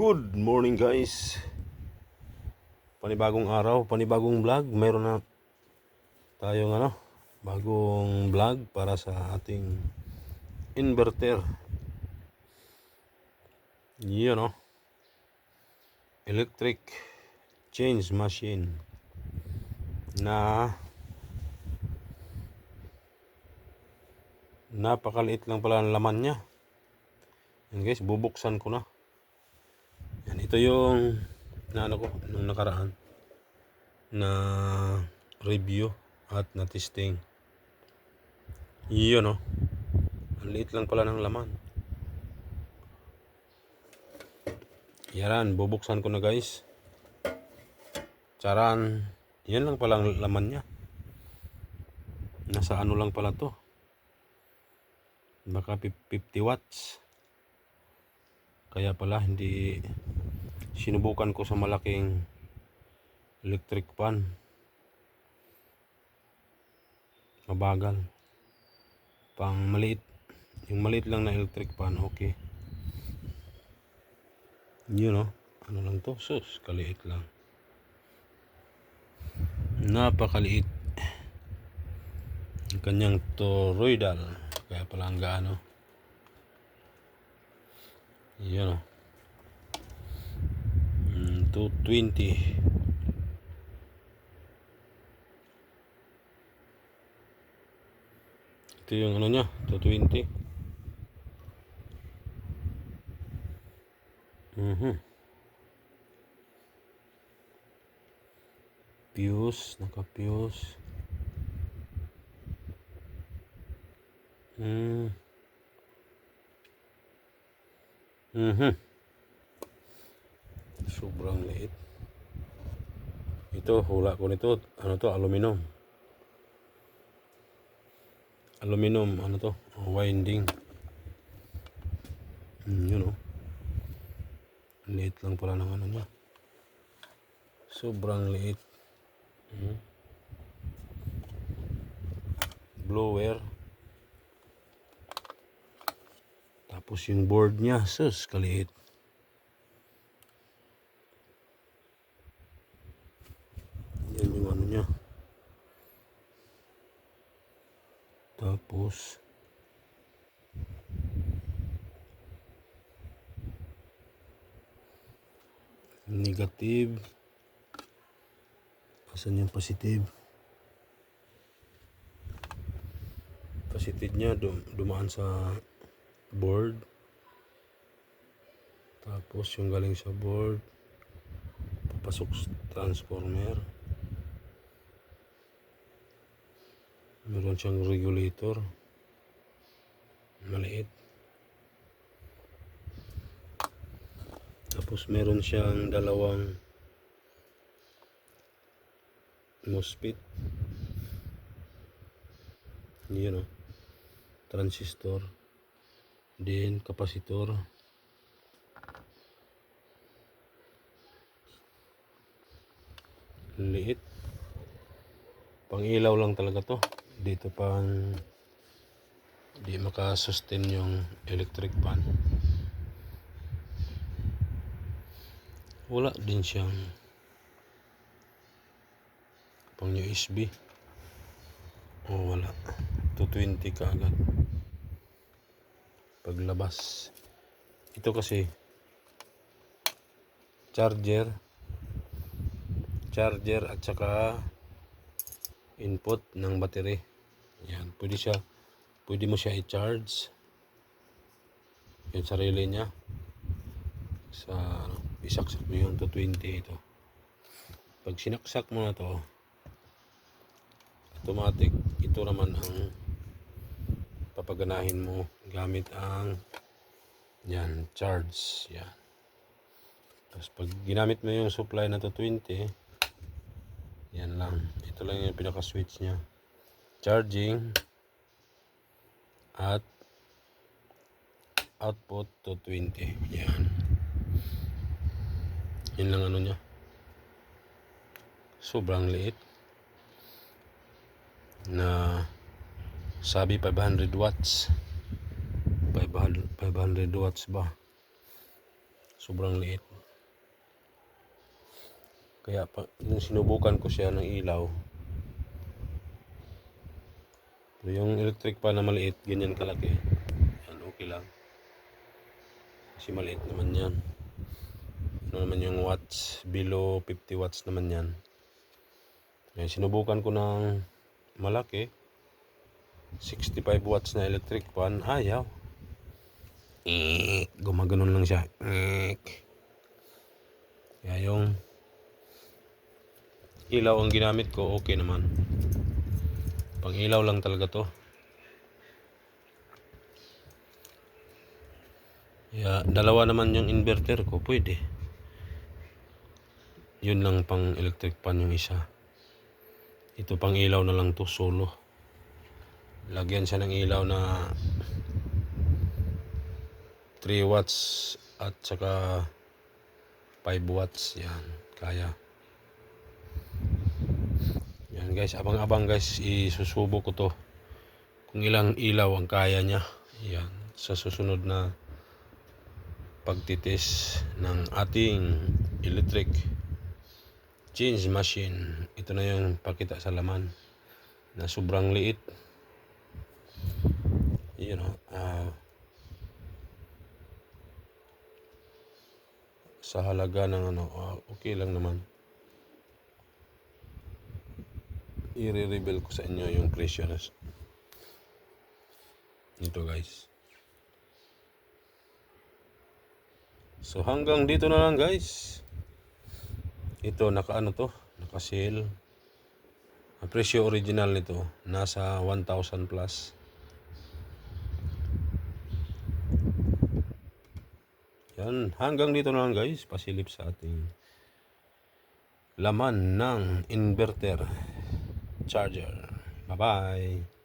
Good morning guys. Panibagong araw, panibagong vlog. Meron na tayong ano Bagong vlog para sa ating inverter. Yun no? Electric change machine Na Napakaliit lang pala ang laman niya. Yan guys, bubuksan ko na yan, ito yung na ano ko nung nakaraan na review at na testing. Yun no. Ang liit lang pala ng laman. Yaran, bubuksan ko na guys. Charan. Yan lang pala ang laman niya. Nasa ano lang pala to. Baka 50 watts. Kaya pala hindi sinubukan ko sa malaking electric pan. Mabagal. Pang maliit. Yung maliit lang na electric pan, okay. Yun know, ano lang to? Sus, kaliit lang. Napakaliit. Yung kanyang toroidal. Kaya pala ang gaano. Yun o. Mm, 220. Ito yung ano niya, 220. Mhm. Fuse, naka-fuse. Hmm. Mhm. Sobrang liit. Ito, hula ko nito. Ano to? Aluminum. Aluminum, ano to? Winding. Mm, yun oh. Liit lang pala ng ano niya. Sobrang liit. Mm. Blower. Tapos yung board niya, sus, kaliit. Yan yung ano niya. Tapos, negative. Asan yung positive? Positive niya dum dumaan sa board. Tapos yung galing sa board, papasok sa transformer. Meron siyang regulator. Maliit. Tapos meron siyang dalawang MOSFET. Yun o. Transistor. Then, kapasitor. Liit. Pang ilaw lang talaga to. Dito pang di makasustain yung electric pan. Wala din siyang pang USB. O wala. 220 ka agad paglabas. Ito kasi charger charger at saka input ng battery. Yan, pwede siya pwede mo siya i-charge. Yung sarili niya. Sa ano, isaksak mo yung 220 ito. Pag sinaksak mo na to automatic ito naman ang papaganahin mo gamit ang yan, charge yan. Tapos pag ginamit mo yung supply na to 20 yan lang. Ito lang yung pinaka switch nya charging at output to 20 yan. Yun lang ano nya sobrang liit. Na sabi 500 watts. 500, 500 watts ba? Sobrang liit. Kaya pa, nung sinubukan ko siya ng ilaw, pero yung electric pa na maliit, ganyan kalaki. Yan, okay lang. Kasi maliit naman yan. Ano naman yung watts? Below 50 watts naman yan. Kaya sinubukan ko ng malaki. 65 watts na electric fan. Ayaw. Eh, gumaganon lang siya. Eh. Kaya yung ilaw ang ginamit ko, okay naman. Pang ilaw lang talaga to. Kaya dalawa naman yung inverter ko, pwede. Yun lang pang electric pan yung isa. Ito pang ilaw na lang to, solo. Lagyan siya ng ilaw na 3 watts at saka 5 watts. Yan, kaya. Yan guys, abang-abang guys, isusubo ko to. Kung ilang ilaw ang kaya niya. Yan, sa susunod na pagtitis ng ating electric change machine. Ito na yung pakita sa laman na sobrang liit. You know, ah, sa halaga ng ano, ah, okay lang naman. I-reveal ko sa inyo yung presyo ito guys. So hanggang dito na lang guys. Ito naka ano to, naka sale. Ang presyo original nito nasa 1,000 plus. Yan, hanggang dito na lang guys, pasilip sa ating laman ng inverter charger. Bye-bye.